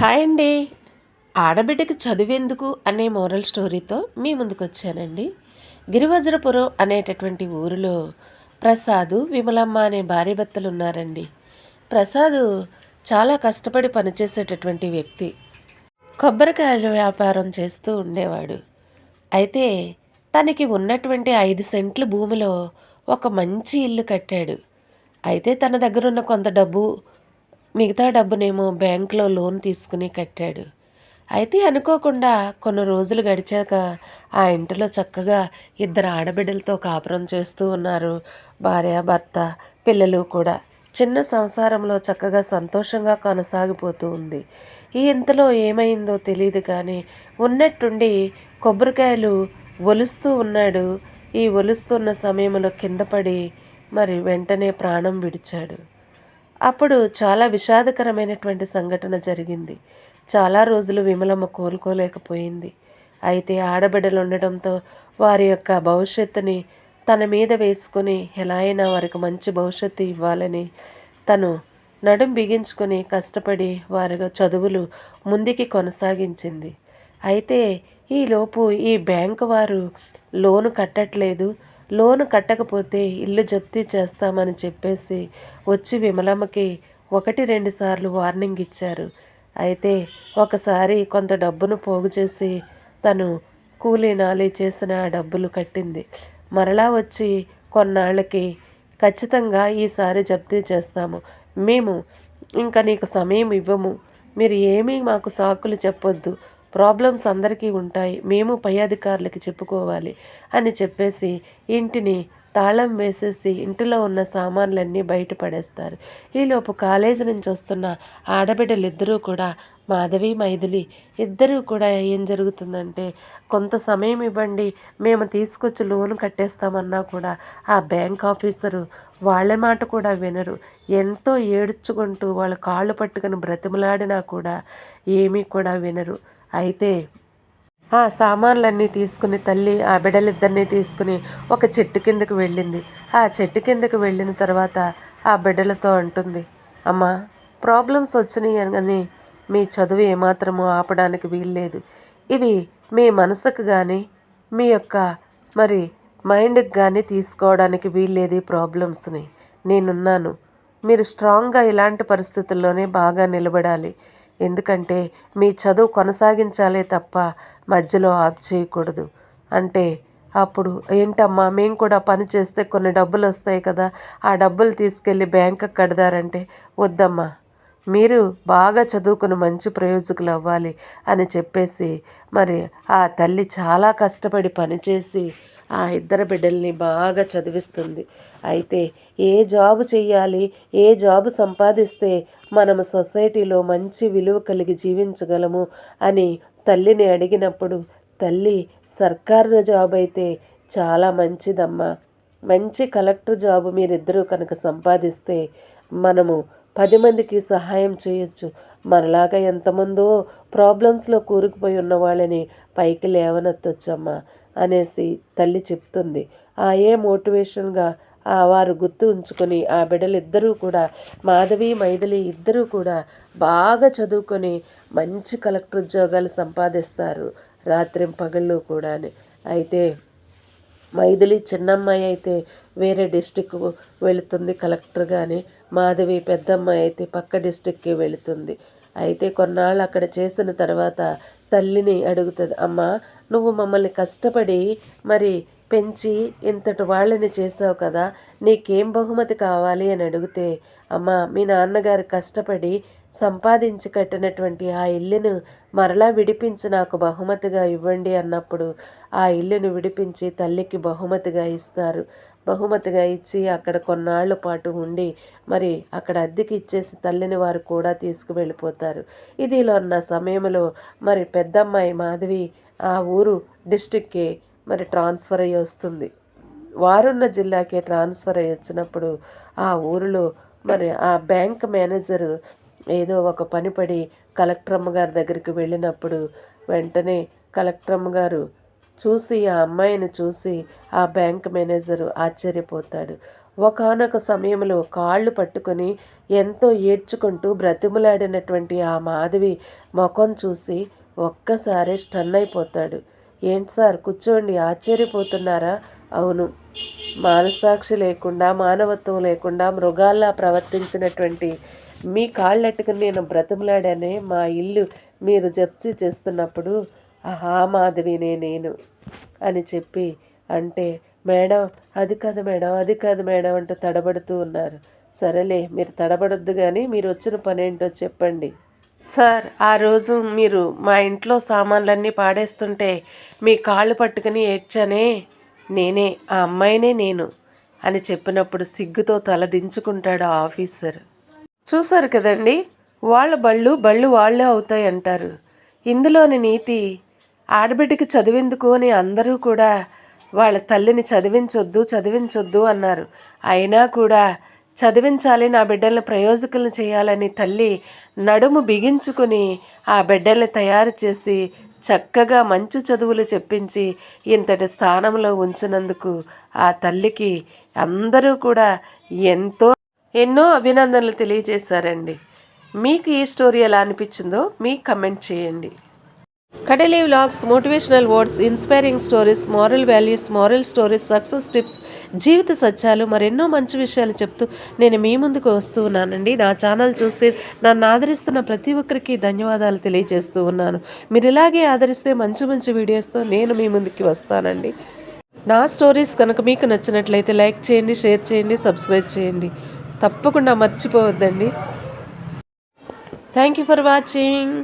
Hi అండి. ఆడబిడ్డకి చదివేందుకు అనే మోరల్ స్టోరీతో మీ ముందుకు వచ్చానండి గిరివజ్రపురం అనేటటువంటి ఊరిలో ప్రసాదు విమలమ్మ అనే భార్య భర్తలు ఉన్నారండి ప్రసాదు చాలా కష్టపడి పనిచేసేటటువంటి వ్యక్తి. కొబ్బరికాయల వ్యాపారం చేస్తూ ఉండేవాడు. అయితే తనకి ఉన్నటువంటి ఐదు సెంట్లు భూమిలో ఒక మంచి ఇల్లు కట్టాడు. అయితే తన దగ్గర ఉన్న కొంత డబ్బు మిగతా డబ్బునేమో బ్యాంకులో లోన్ తీసుకుని కట్టాడు. అయితే అనుకోకుండా కొన్ని రోజులు గడిచాక ఆ ఇంటిలో చక్కగా ఇద్దరు ఆడబిడ్డలతో కాపురం చేస్తూ ఉన్నారు. భార్య భర్త పిల్లలు కూడా. చిన్న సంసారంలో చక్కగా సంతోషంగా కొనసాగిపోతూ ఉంది. ఈ ఇంతలో ఏమైందో తెలియదు కానీ ఉన్నట్టుండి కొబ్బరికాయలు ఒలుస్తూ ఉన్నాడు. ఈ ఒలుస్తున్న సమయంలో కింద పడి మరి వెంటనే ప్రాణం విడిచాడు. అప్పుడు చాలా విషాదకరమైనటువంటి సంఘటన జరిగింది. చాలా రోజులు విమలమ్మ కోలుకోలేకపోయింది. అయితే ఆడబిడ్డలు ఉండడంతో వారి యొక్క భవిష్యత్తుని తన మీద వేసుకొని ఎలా అయినా వారికి మంచి భవిష్యత్తు ఇవ్వాలని తను నడుం బిగించుకొని కష్టపడి వారి చదువులు ముందుకి కొనసాగించింది. అయితే ఈలోపు ఈ బ్యాంకు వారు లోను కట్టట్లేదు. లోను కట్టకపోతే ఇల్లు జప్తీ చేస్తామని చెప్పేసి వచ్చి విమలమ్మకి ఒకటి రెండు సార్లు వార్నింగ్ ఇచ్చారు. అయితే ఒకసారి కొంత డబ్బును పోగు చేసి తను కూలీ నాలి చేసిన డబ్బులు కట్టింది. మరలా వచ్చి కొన్నాళ్ళకి ఖచ్చితంగా ఈసారి జప్తీ చేస్తాము. మేము ఇంకా నీకు సమయం ఇవ్వము. మీరు ఏమీ మాకు సాకులు చెప్పొద్దు. ప్రాబ్లమ్స్ అందరికీ ఉంటాయి. మేము పై అధికారులకి చెప్పుకోవాలి అని చెప్పేసి ఇంటిని తాళం వేసేసి ఇంటిలో ఉన్న సామాన్లన్నీ బయట పడేస్తారు. ఈలోపు కాలేజీ నుంచి వస్తున్న ఆడబిడ్డలిద్దరూ కూడా మాధవి మైథిలి ఇద్దరూ కూడా ఏం జరుగుతుందంటే కొంత సమయం ఇవ్వండి మేము తీసుకొచ్చి లోన్ కట్టేస్తామన్నా కూడా ఆ బ్యాంక్ ఆఫీసరు వాళ్ళ మాట కూడా వినరు. ఎంతో ఏడ్చుకుంటూ వాళ్ళ కాళ్ళు పట్టుకుని బ్రతిమలాడినా కూడా ఏమీ కూడా వినరు. అయితే ఆ సామాన్లన్నీ తీసుకుని తల్లి ఆ బిడ్డలిద్దరినీ తీసుకుని ఒక చెట్టు కిందకు వెళ్ళింది. ఆ చెట్టు కిందకు వెళ్ళిన తర్వాత ఆ బిడ్డలతో అంటుంది అమ్మా ప్రాబ్లమ్స్ వచ్చినాయి అని మీ చదువు ఏమాత్రము ఆపడానికి వీల్లేదు. ఇవి మీ మనసుకు కానీ మీ యొక్క మరి మైండ్కి కానీ తీసుకోవడానికి వీల్లేదు ఈ ప్రాబ్లమ్స్ని. నేనున్నాను. మీరు స్ట్రాంగ్గా ఇలాంటి పరిస్థితుల్లోనే బాగా నిలబడాలి. ఎందుకంటే మీ చదువు కొనసాగించాలే తప్ప మధ్యలో ఆఫ్ చేయకూడదు. అంటే అప్పుడు ఏంటమ్మా మేము కూడా పని చేస్తే కొన్ని డబ్బులు వస్తాయి కదా ఆ డబ్బులు తీసుకెళ్ళి బ్యాంకుకి కడదారంటే వద్దమ్మా. మీరు బాగా చదువుకుని మంచి ప్రయోజకులు అవ్వాలి అని చెప్పేసి మరి ఆ తల్లి చాలా కష్టపడి పనిచేసి ఆ ఇద్దరు బిడ్డల్ని బాగా చదివిస్తుంది. అయితే ఏ జాబ్ చేయాలి ఏ జాబ్ సంపాదిస్తే మనము సొసైటీలో మంచి విలువ కలిగి జీవించగలము? అని తల్లిని అడిగినప్పుడు తల్లి సర్కారు జాబ్ అయితే చాలా మంచిదమ్మా. మంచి కలెక్టర్ జాబ్ మీరిద్దరూ కనుక సంపాదిస్తే మనము పది మందికి సహాయం చేయొచ్చు. మనలాగా ఎంతమందో ప్రాబ్లమ్స్లో కూరుకుపోయి ఉన్న వాళ్ళని పైకి లేవనెత్తొచ్చమ్మా. అనేసి తల్లి చెప్తుంది. ఆ ఏ మోటివేషన్గా ఆ వారు గుర్తు ఉంచుకొని ఆ బిడ్డలిద్దరూ కూడా మాధవి మైథిలి ఇద్దరూ కూడా బాగా చదువుకొని మంచి కలెక్టర్ ఉద్యోగాలు సంపాదిస్తారు రాత్రి పగళ్ళు కూడా అయితే మైథిలి చిన్నమ్మాయి అయితే వేరే డిస్టిక్ వెళుతుంది కలెక్టర్ కానీ మాధవి పెద్దమ్మాయి అయితే పక్క డిస్టిక్కి వెళుతుంది. అయితే కొన్నాళ్ళు అక్కడ చేసిన తర్వాత తల్లిని అడుగుతుంది అమ్మ నువ్వు మమ్మల్ని కష్టపడి మరి పెంచి ఇంతటి వాళ్ళని చేసావు కదా నీకేం బహుమతి కావాలి? అని అడిగితే అమ్మ మీ నాన్నగారు కష్టపడి సంపాదించి కట్టినటువంటి ఆ ఇల్లును మరలా విడిపించి నాకు బహుమతిగా ఇవ్వండి అన్నప్పుడు ఆ ఇల్లును విడిపించి తల్లికి బహుమతిగా ఇస్తారు. బహుమతిగా ఇచ్చి అక్కడ కొన్నాళ్ళ పాటు ఉండి మరి అక్కడ అద్దెకి ఇచ్చేసి తల్లిని వారు కూడా తీసుకువెళ్ళిపోతారు. ఇదిలో ఉన్న సమయంలో మరి పెద్దమ్మాయి మాధవి ఆ ఊరు డిస్టిక్కి మరి ట్రాన్స్ఫర్ అయ్యి వస్తుంది. వారున్న జిల్లాకే ట్రాన్స్ఫర్ అయ్యి వచ్చినప్పుడు ఆ ఊరిలో మరి ఆ బ్యాంక్ మేనేజరు ఏదో ఒక పని పడి కలెక్టర్ అమ్మగారి దగ్గరికి వెళ్ళినప్పుడు వెంటనే కలెక్టర్ అమ్మగారు చూసి ఆ అమ్మాయిని చూసి ఆ బ్యాంక్ మేనేజరు ఆశ్చర్యపోతాడు. ఒకానొక సమయంలో కాళ్ళు పట్టుకొని ఎంతో ఏడ్చుకుంటూ బ్రతిములాడినటువంటి ఆ మాధవి ముఖం చూసి ఒక్కసారి స్టన్ అయిపోతాడు. ఏంటి సార్ కూర్చోండి ఆశ్చర్యపోతున్నారా? అవును. మానసాక్షి లేకుండా మానవత్వం లేకుండా మృగాల్లా ప్రవర్తించినటువంటి మీ కాళ్ళెట్టుకుని నేను బ్రతిమలాడానే మా ఇల్లు మీరు జప్తీ చేస్తున్నప్పుడు ఆహా మాధవినే నేను అని చెప్పి అంటే మేడం అది కాదు మేడం అది కాదు మేడం అంటూ తడబడుతూ ఉన్నారు. సరేలే మీరు తడబడొద్దు కానీ మీరు వచ్చిన పని ఏంటో చెప్పండి. సార్ ఆ రోజు మీరు మా ఇంట్లో సామాన్లన్నీ పాడేస్తుంటే మీ కాళ్ళు పట్టుకుని ఏడ్చానే నేనే ఆ అమ్మాయినే నేను అని చెప్పినప్పుడు సిగ్గుతో తల దించుకుంటాడు ఆ ఆఫీసర్. చూశారు కదండి వాళ్ళ బళ్ళు బళ్ళు వాళ్ళే అవుతాయి అంటారు ఇందులోని నీతి ఆడబిడ్డకి చదివేందుకు అని అందరూ కూడా వాళ్ళ తల్లిని చదివించొద్దు చదివించొద్దు అన్నారు. అయినా కూడా చదివించాలి నా బిడ్డల్ని ప్రయోజకులను చేయాలని తల్లి నడుము బిగించుకుని ఆ బిడ్డల్ని తయారు చేసి చక్కగా మంచి చదువులు చెప్పించి ఇంతటి స్థానంలో ఉంచినందుకు ఆ తల్లికి అందరూ కూడా ఎంతో ఎన్నో అభినందనలు తెలియజేశారండి. మీకు ఈ స్టోరీ ఎలా అనిపించిందో మీకు కమెంట్ చేయండి. Kadali vlogs motivational words inspiring stories moral values moral stories success tips జీవిత సత్యాలు మరెన్నో మంచి విషయాలు చెప్తూ నేను మీ ముందుకు వస్తూ ఉన్నానండి. నా ఛానల్ చూసి నన్ను ఆదరిస్తున్న ప్రతి ఒక్కరికి ధన్యవాదాలు తెలియజేస్తూ ఉన్నాను. మీరు ఇలాగే ఆదరిస్తే మంచి మంచి వీడియోస్తో నేను మీ ముందుకి వస్తానండి. నా స్టోరీస్ కనుక మీకు నచ్చినట్లయితే లైక్ చేయండి షేర్ చేయండి సబ్స్క్రైబ్ చేయండి. తప్పకుండా మర్చిపోవద్దండి. Thank you for watching.